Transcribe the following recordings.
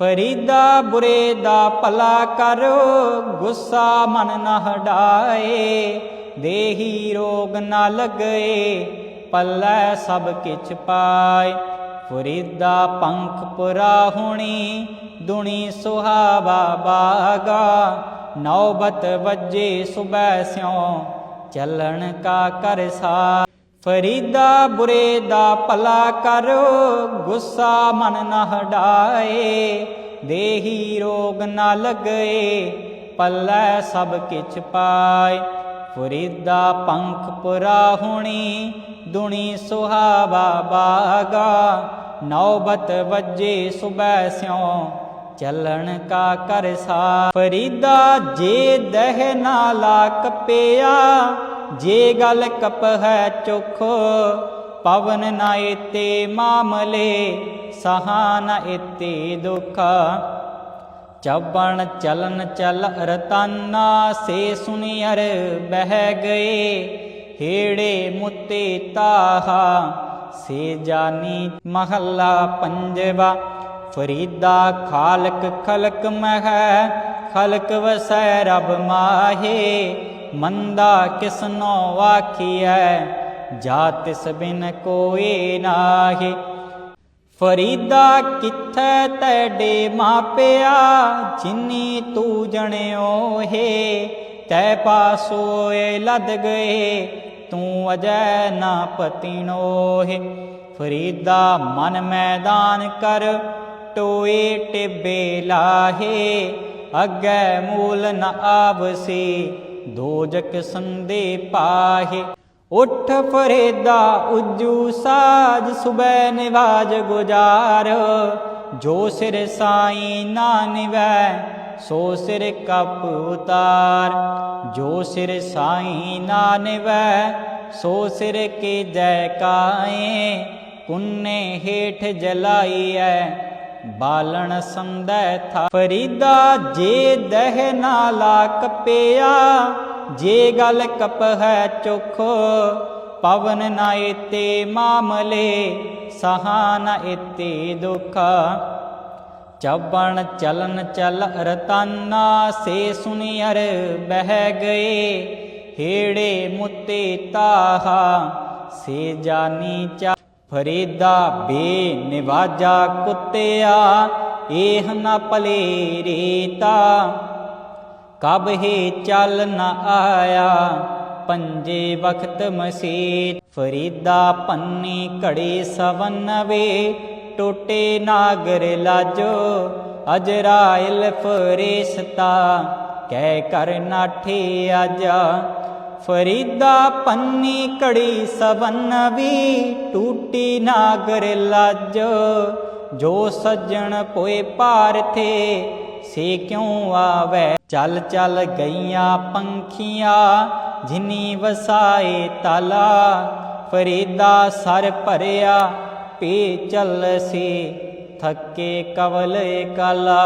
ਫਰੀਦਾ ਬੁਰੇ ਦਾ ਭਲਾ ਕਰੋ, ਗੁੱਸਾ ਮਨ ਨਾ ਹਟਾਏ, ਦੇਹੀ ਰੋਗ ਨਾ ਲਗਏ, ਪੱਲੇ ਸਭ ਕਿਛ ਪਾਏ। ਫਰੀਦਾ ਪੰਖ ਪੁਰਾ ਹੁਣੀ, ਦੁਣੀ ਸੁਹਾਵਾ ਬਾਗਾ, ਨੌਬਤ ਵੱਜੇ ਸੁਬੈ ਸਿਉ, ਚੱਲਣ ਕਾ ਕਰ ਸਾ ਫਰੀਦਾ ਬੁਰੇ ਦਾ ਭਲਾ ਕਰੋ, ਗੁੱਸਾ ਮਨ ਨਾ ਹਟਾਏ, ਦੇਹੀ ਰੋਗ ਨਾ ਲਗਏ, ਪੱਲੇ ਸਭ ਕਿਛ ਪਾਏ। ਫਰੀਦਾ ਪੰਖ ਪੁਰਾ ਹੁਣੀ, ਦੁਣੀ ਸੁਹਾਵਾ ਬਾਗਾ, ਨੌਬਤ ਵੱਜੇ ਸੁਬੈ ਸਿਉ, ਚੱਲਣ ਕਾ ਕਰ ਸਾ ਫਰੀਦਾ ਜੇ ਦਹਿ ਨਾ ਲਾ ਕਪਿਆ ਜੇ ਗੱਲ ਕਪ ਹੈ ਚੁਖ, ਪਵਨ ਨਾ ਏਤੇ ਮਾਮਲੇ, ਸਹਾ ਨਾ ਏਤੇ ਦੁਖ। ਚੱਬਣ ਚਲਨ ਚਲ ਰਤਨਾ, ਸੇ ਸੁਨਿਅਰ ਬਹਿ ਗਏ, ਹੇੜੇ ਮੁਤੇ ਤਾਹਾ। ਸੇ ਜਾਨੀ ਮਹੱਲਾ ਪੰਜਵਾ, ਫਰੀਦਾ ਖਾਲਕ ਖਲਕ ਮਹਿ, ਖਲਕ ਵਸੈ ਰਬ ਮਾਹੇ। ਮੰਦਾ ਕਿਸਨੋ ਵਾਖੀਐ ਜਾ ਤਿਸ ਬਿਨ ਕੋਏ ਨਾਹੀ। ਫਰੀਦਾ ਕਿੱਥੈ ਤੈਡੇ ਮਾਪਿਆ, ਜਿਨੀ ਤੂੰ ਜਣਿਓ ਹੈ, ਤੈ ਪਾਸੋਏ ਲਦ ਗਏ, ਤੂੰ ਅਜੈ ਨਾ ਪਤੀਨੋ ਹੈ। ਫਰੀਦਾ ਮਨ ਮੈਦਾਨ ਕਰ, ਟੋਏ ਟਿਬੇ ਲਾਹੇ, ਅੱਗੇ ਮੂਲ ਨ ਆਵਸੀ। ਦੋਜਕ ਸੰਦੇ ਪਾਹੇ, ਉਠ ਫਰੇਦਾ ਉਜੂ ਸਾਜ, ਸੁਬੈ ਨਿਵਾਜ ਗੁਜਾਰ। ਜੋ ਸਿਰ ਸਾਈ ਨਾਨਵੈ ਸੋ ਸਿਰ ਕਪ ਉਤਾਰ। ਜੋ ਸਿਰ ਸਾਈ ਨਾਨਵੈ ਸੋ ਸਿਰ ਕੇ ਜੈ ਕਾਏ ਪੁੰਨੇ ਹੇਠ ਜਲਾਈਐ ਬਾਲਣ ਸੰਦੈ ਥਾ। ਫਰੀਦਾ, ਜੇ ਦਹ ਨਾ ਲਾ ਕਪਿਆ ਜੇ ਗਲ ਕਪ ਹੈ ਚੁਖ, ਪਵਨ ਨਾ ਏਤੇ ਮਾਮਲੇ, ਸਹਾ ਨ ਏਤੇ ਦੁਖ। ਚੱਬਣ ਚਲਨ ਚਲ ਰਤਨਾ, ਸੇ ਸੁਨਿਅਰ ਬਹਿ ਗਏ, ਹੇੜੇ ਮੁਤੇ ਤਾਹਾ, ਸੇ ਜਾਨੀ ਚਾ ਫਰੀਦਾ ਬੇ ਨਿਵਾਜਾ ਕੁੱਤਿਆ ਇਹ ਨਾ ਪਲੇ ਰੀਤਾ। ਕਬ ਹੀ ਚੱਲ ਨਾ ਆਇਆ, ਪੰਜੇ ਵਖਤ ਮਸੀਤ। ਫਰੀਦਾ ਪੰਨੀ ਘੜੀ ਸਵਨਵੇ ਟੋਟੇ ਨਾਗਰ ਲਾਜੋ, ਅਜਰਾਇਲ ਫਰਿਸ਼ਤਾ। ਕਹਿ ਕਰ ਨਾਠੇ ਆਜਾ ਫਰੀਦਾ ਪੰਨੀ ਘੜੀ ਸਵਨਵੀ ਟੂਟੀ ਨਾਗਰ ਲਾਜੋ ਜੋ ਸੱਜਣ ਪੋਏ ਭਾਰਥੇ ਸੇ ਕਿਉ ਆਵੇ ਚੱਲ ਚੱਲ ਗਈਆਂ ਪੰਖੀਆਂ ਜਿਨੀ ਵਸਾਏ ਤਲਾ ਫਰੀਦਾ ਸਰ ਭਰਿਆ ਪੇ ਚੱਲ ਸੀ ਥੱਕੇ ਕਵਲ ਕਾਲਾ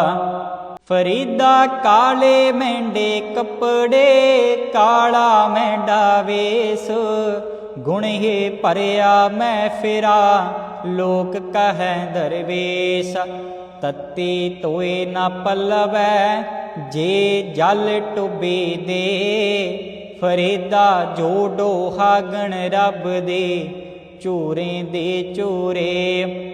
ਫਰੀਦਾ ਕਾਲੇ ਮੈਂਡੇ ਕੱਪੜੇ, ਕਾਲਾ ਮੈਂਡਾ ਵੇਸ। ਗੁਣ ਹੀ ਭਰਿਆ ਮੈਂ ਫਿਰਾ, ਲੋਕ ਕਹੈ ਦਰਵੇਸ਼। ਤਤੀ ਤੋਏ ਨਾ ਪਲਵੈ, ਜੇ ਜਲ ਟੁਬੇ ਦੇ। ਫਰੀਦਾ ਜੋ ਡੋਹਾਗਣ ਰੱਬ ਦੇ ਚੂਰੇ ਦੇ ਚੂਰੇ